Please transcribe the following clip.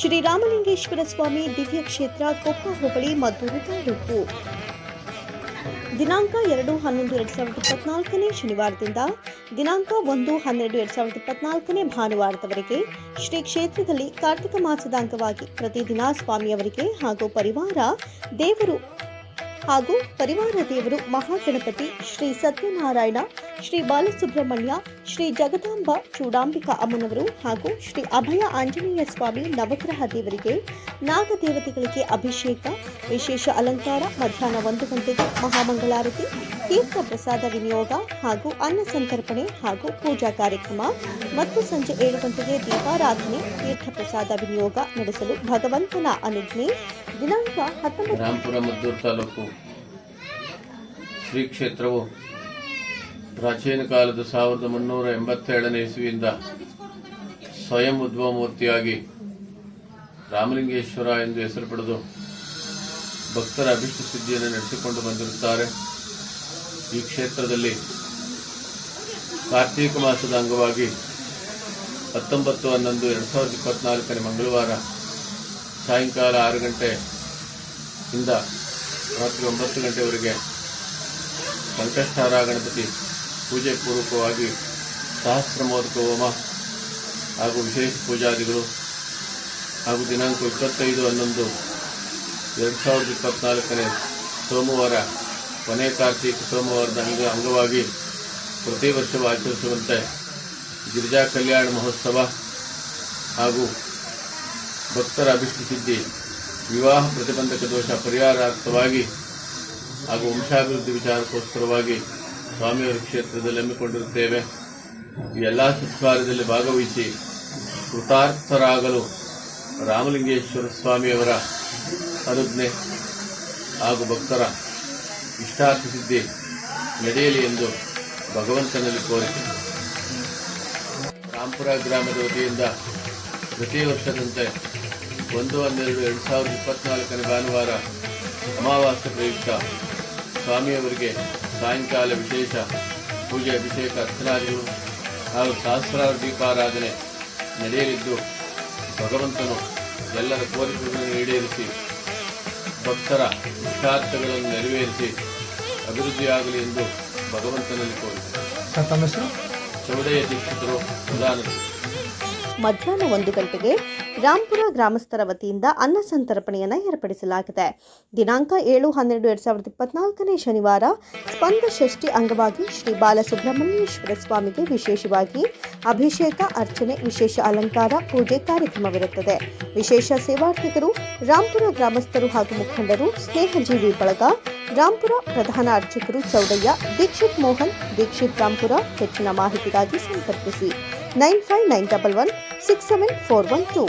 ಶ್ರೀರಾಮಲಿಂಗೇಶ್ವರ ಸ್ವಾಮಿ ದಿವ್ಯ ಕ್ಷೇತ್ರ ಕೊಪ್ಪ ಹೋಬಳಿ ಮದ್ದೂರು ತಾಲೂಕು. ದಿನಾಂಕ ಎರಡು ಹನ್ನೊಂದು ಎರಡ್ ಸಾವಿರದ ಇಪ್ಪತ್ನಾಲ್ಕನೇ ಶನಿವಾರದಿಂದ ದಿನಾಂಕ ಒಂದು ಹನ್ನೆರಡು ಎರಡ್ ಸಾವಿರದ ಇಪ್ಪತ್ನಾಲ್ಕನೇ ಭಾನುವಾರದವರೆಗೆ ಶ್ರೀ ಕ್ಷೇತ್ರದಲ್ಲಿ ಕಾರ್ತಿಕ ಮಾಸದ ಅಂಗವಾಗಿ ಪ್ರತಿದಿನ ಸ್ವಾಮಿಯವರಿಗೆ ಹಾಗೂ ಪರಿವಾರ, ದೇವರು ಹಾಗೂ ಪರಿವಾರ ದೇವರು ಮಹಾಗಣಪತಿ ಶ್ರೀ ಸತ್ಯನಾರಾಯಣ, ಶ್ರೀ ಬಾಲಸುಬ್ರಹ್ಮಣ್ಯ, ಶ್ರೀ ಜಗದಾಂಬ ಚೂಡಾಂಬಿಕಾ ಅಮ್ಮನವರು ಹಾಗೂ ಶ್ರೀ ಅಭಯ ಆಂಜನೇಯ ಸ್ವಾಮಿ ನವಗ್ರಹ ದೇವರಿಗೆ ನಾಗದೇವತೆಗಳಿಗೆ ಅಭಿಷೇಕ, ವಿಶೇಷ ಅಲಂಕಾರ, ಮಧ್ಯಾಹ್ನ ಒಂದು ಗಂಟೆಗೆ ಮಹಾಮಂಗಳಾರತಿ, ತೀರ್ಥ ಪ್ರಸಾದ ವಿನಿಯೋಗ ಹಾಗೂ ಅನ್ನ ಸಂತರ್ಪಣೆ ಹಾಗೂ ಪೂಜಾ ಕಾರ್ಯಕ್ರಮ, ಮತ್ತು ಸಂಜೆ ಏಳು ಗಂಟೆಗೆ ದೀಪಾರಾಧನೆ, ತೀರ್ಥ ಪ್ರಸಾದ ವಿನಿಯೋಗ ನಡೆಸಲು ಭಗವಂತನ ಅನುಜ್ಞೆ. ದಿನಾಂಕ ಹತ್ತೊಂಬತ್ತು ಶ್ರೀ ಕ್ಷೇತ್ರವು ಪ್ರಾಚೀನ ಕಾಲದ ಸಾವಿರದ ಮುನ್ನೂರ ಎಂಬತ್ತೇಳನೇ ಇಸುವಿಯಿಂದ ಸ್ವಯಂ ಉದ್ಭವ ಮೂರ್ತಿಯಾಗಿ ರಾಮಲಿಂಗೇಶ್ವರ ಎಂದು ಹೆಸರು ಪಡೆದು ಭಕ್ತರ ಅಭಿಷ್ಟ ಸಿದ್ಧಿಯನ್ನು ನಡೆಸಿಕೊಂಡು ಬಂದಿರುತ್ತಾರೆ. ಈ ಕ್ಷೇತ್ರದಲ್ಲಿ ಕಾರ್ತೀಕ ಮಾಸದ ಅಂಗವಾಗಿ ಹತ್ತೊಂಬತ್ತು, ಹನ್ನೊಂದು, ಎರಡು ಸಾವಿರದ ಇಪ್ಪತ್ನಾಲ್ಕನೇ ಮಂಗಳವಾರ ಸಾಯಂಕಾಲ ಆರು ಗಂಟೆ ಇಂದ ರಾತ್ರಿ ಒಂಬತ್ತು ಗಂಟೆವರೆಗೆ ಸಂಕಷ್ಟಾರ ಗಣಪತಿ ಪೂಜೆ ಪೂರ್ವಕವಾಗಿ ಸಹಸ್ರಮೋದಕ ಹೋಮ ಹಾಗೂ ವಿಶೇಷ ಪೂಜಾದಿಗಳು ಹಾಗೂ ದಿನಾಂಕ ಇಪ್ಪತ್ತೈದು ಹನ್ನೊಂದು ಎರಡು ಸಾವಿರದ ಇಪ್ಪತ್ನಾಲ್ಕನೇ ಸೋಮವಾರ, ಕೊನೆ ಕಾರ್ತಿಕ ಸೋಮವಾರದ ಅಂಗ ಅಂಗವಾಗಿ ಪ್ರತಿ ವರ್ಷವೂ ಆಚರಿಸುವಂತೆ ಗಿರಿಜಾ ಕಲ್ಯಾಣ ಮಹೋತ್ಸವ ಹಾಗೂ ಭಕ್ತರ ಅಭಿಷ್ಟ ಸಿದ್ಧಿ ವಿವಾಹ ಪ್ರತಿಬಂಧಕ ದೋಷ ಪರಿಹಾರಾರ್ಥವಾಗಿ ಹಾಗೂ ವಂಶಾಭಿವೃದ್ಧಿ ವಿಚಾರಕ್ಕೋಸ್ಕರವಾಗಿ ಸ್ವಾಮಿಯವರ ಕ್ಷೇತ್ರದಲ್ಲಿ ಹಮ್ಮಿಕೊಂಡಿರುತ್ತೇವೆ. ಈ ಎಲ್ಲ ಸತ್ಕಾರ್ಯದಲ್ಲಿ ಭಾಗವಹಿಸಿ ಕೃತಾರ್ಥರಾಗಲು ರಾಮಲಿಂಗೇಶ್ವರ ಸ್ವಾಮಿಯವರ ಅನುಜ್ಞೆ ಹಾಗೂ ಭಕ್ತರ ಇಷ್ಟಾರ್ಥ ಸಿದ್ಧಿ ನಡೆಯಲಿ ಎಂದು ಭಗವಂತನಲ್ಲಿ ಕೋರಿಕೆ ರಾಮಪುರ ಗ್ರಾಮದ ವತಿಯಿಂದ ಪ್ರತಿ ವರ್ಷದಂತೆ ಒಂದು ಹನ್ನೆರಡು ಎರಡು ಸಾವಿರದ ಇಪ್ಪತ್ನಾಲ್ಕನೇ ಭಾನುವಾರ ಅಮಾವಾಸ್ಯ ಪ್ರಯುಕ್ತ ಸ್ವಾಮಿಯವರಿಗೆ ಸಾಯಂಕಾಲ ವಿಶೇಷ ಪೂಜೆ ಅಭಿಷೇಕ ಅರ್ಚನಾದಿಗಳು ಹಾಗೂ ಸಹಸ್ರಾರು ದೀಪಾರಾಧನೆ ನಡೆಯಲಿದ್ದು ಭಗವಂತನು ಎಲ್ಲರ ಕೋರಿಕೆಗಳನ್ನು ಈಡೇರಿಸಿ ಭಕ್ತರ ಇಷ್ಟಾರ್ಥಗಳನ್ನು ನೆರವೇರಿಸಿ ಅಭಿವೃದ್ಧಿಯಾಗಲಿ ಎಂದು ಭಗವಂತನಲ್ಲಿ ಕೋರಿದರು. ಚೌಡಯ್ಯ ದೀಕ್ಷಿತರು ಪ್ರಧಾನರು ಮಧ್ಯಾಹ್ನ ಒಂದು ಗಂಟೆಗೆ ರಾಂಪುರ ಗ್ರಾಮಸ್ಥರ ವತಿಯಿಂದ ಅನ್ನ ಸಂತರ್ಪಣೆಯನ್ನು ಏರ್ಪಡಿಸಲಾಗಿದೆ. ದಿನಾಂಕ ಏಳು ಹನ್ನೆರಡು ಎರಡ್ ಸಾವಿರದ ಇಪ್ಪತ್ನಾಲ್ಕನೇ ಶನಿವಾರ ಸ್ಪಂದ ಷಷ್ಠಿ ಅಂಗವಾಗಿ ಶ್ರೀ ಬಾಲಸುಬ್ರಹ್ಮಣ್ಯೇಶ್ವರ ಸ್ವಾಮಿಗೆ ವಿಶೇಷವಾಗಿ ಅಭಿಷೇಕ ಅರ್ಚನೆ, ವಿಶೇಷ ಅಲಂಕಾರ, ಪೂಜೆ ಕಾರ್ಯಕ್ರಮವಿರುತ್ತದೆ. ವಿಶೇಷ ಸೇವಾರ್ಥಿಕರು ರಾಂಪುರ ಗ್ರಾಮಸ್ಥರು ಹಾಗೂ ಮುಖಂಡರು, ಸ್ನೇಹಜೀವಿ ಬಳಗ ರಾಂಪುರ ಪ್ರಧಾನ ಅರ್ಚಕರು ಚೌಡಯ್ಯ, ದೀಕ್ಷಿತ್ ಮೋಹನ್, ದೀಕ್ಷಿತ್ ರಾಂಪುರ ಹೆಚ್ಚಿನ ಮಾಹಿತಿಗಾಗಿ ಸಂಪರ್ಕಿಸಿ. nine five nine double one six seven four one two